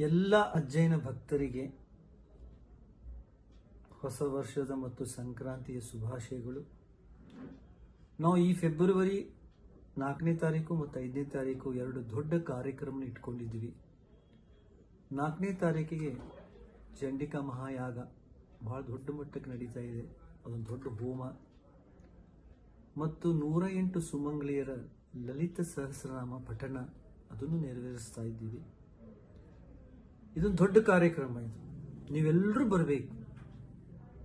ಎಲ್ಲ ಅಜ್ಜಯನ ಭಕ್ತರಿಗೆ ಹೊಸ ವರ್ಷದ ಮತ್ತು ಸಂಕ್ರಾಂತಿಯ ಶುಭಾಶಯಗಳು. ನಾವು ಈ ಫೆಬ್ರವರಿ ನಾಲ್ಕನೇ ತಾರೀಕು ಮತ್ತು ಐದನೇ ತಾರೀಕು ಎರಡು ದೊಡ್ಡ ಕಾರ್ಯಕ್ರಮ ಇಟ್ಕೊಂಡಿದ್ವಿ ನಾಲ್ಕನೇ ತಾರೀಕಿಗೆ ಚಂಡಿಕಾ ಮಹಾಯಾಗ ಬಹಳ ದೊಡ್ಡ ಮಟ್ಟಕ್ಕೆ ನಡೀತಾ ಇದೆ. ಅದೊಂದು ದೊಡ್ಡ ಹೋಮ. ಮತ್ತು ನೂರ ಎಂಟು ಸುಮಂಗಲಿಯರ ಲಲಿತ ಸಹಸ್ರನಾಮ ಪಠಣ ಅದನ್ನು ನೆರವೇರಿಸ್ತಾ ಇದ್ದೀವಿ. ಇದೊಂದು ದೊಡ್ಡ ಕಾರ್ಯಕ್ರಮ ಇದು. ನೀವೆಲ್ಲರೂ ಬರಬೇಕು.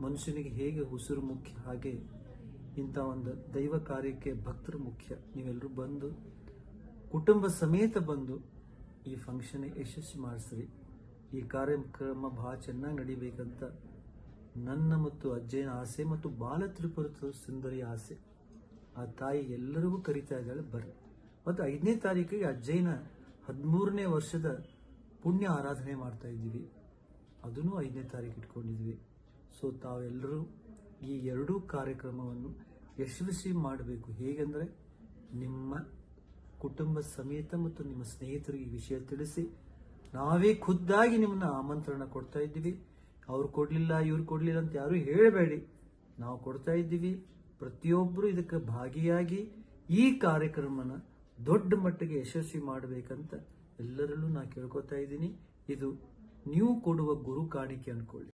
ಮನುಷ್ಯನಿಗೆ ಹೇಗೆ ಉಸಿರು ಮುಖ್ಯ, ಹಾಗೆ ಇಂಥ ಒಂದು ದೈವ ಕಾರ್ಯಕ್ಕೆ ಭಕ್ತರು ಮುಖ್ಯ. ನೀವೆಲ್ಲರೂ ಬಂದು, ಕುಟುಂಬ ಸಮೇತ ಬಂದು ಈ ಫಂಕ್ಷನ್ ಯಶಸ್ವಿ ಮಾಡಿಸ್ರಿ. ಈ ಕಾರ್ಯಕ್ರಮ ಬಹಳ ಚೆನ್ನಾಗಿ ನಡಿಬೇಕಂತ ನನ್ನ ಮತ್ತು ಅಜ್ಜಯ್ಯನ ಆಸೆ ಮತ್ತು ಬಾಲ ತ್ರಿಪುರ ಸುಂದರಿ ಆಸೆ. ಆ ತಾಯಿ ಎಲ್ಲರಿಗೂ ಕರಿತಾ ಇದ್ದಾಳೆ, ಬರ್ರಿ. ಮತ್ತು ಐದನೇ ತಾರೀಕಿಗೆ ಅಜ್ಜಯ್ಯನ ಹದಿಮೂರನೇ ವರ್ಷದ ಪುಣ್ಯ ಆರಾಧನೆ ಮಾಡ್ತಾ ಇದ್ದೀವಿ. ಅದನ್ನು ಐದನೇ ತಾರೀಕು ಇಟ್ಕೊಂಡಿದ್ವಿ ಸೊ ತಾವೆಲ್ಲರೂ ಈ ಎರಡೂ ಕಾರ್ಯಕ್ರಮವನ್ನು ಯಶಸ್ವಿ ಮಾಡಬೇಕು. ಹೇಗೆಂದರೆ ನಿಮ್ಮ ಕುಟುಂಬ ಸಮೇತ ಮತ್ತು ನಿಮ್ಮ ಸ್ನೇಹಿತರಿಗೆ ಈ ವಿಷಯ ತಿಳಿಸಿ, ನಾವೇ ಖುದ್ದಾಗಿ ನಿಮ್ಮನ್ನ ಆಮಂತ್ರಣ ಕೊಡ್ತಾ ಇದ್ದೀವಿ. ಅವ್ರು ಕೊಡಲಿಲ್ಲ, ಇವ್ರು ಕೊಡಲಿಲ್ಲ ಅಂತ ಯಾರು ಹೇಳಬೇಡಿ. ನಾವು ಕೊಡ್ತಾ ಇದ್ದೀವಿ. ಪ್ರತಿಯೊಬ್ಬರು ಇದಕ್ಕೆ ಭಾಗಿಯಾಗಿ ಈ ಕಾರ್ಯಕ್ರಮನ ದೊಡ್ಡ ಮಟ್ಟಿಗೆ ಯಶಸ್ವಿ ಮಾಡಬೇಕಂತ ಎಲ್ಲರಲ್ಲೂ ನಾ ಕೇಳ್ಕೊತಾ ಇದ್ದೀನಿ. ಇದು ನೀವು ಕೊಡುವ ಗುರು ಕಾಣಿಕೆ ಅನ್ಕೊಳ್ಳಿ.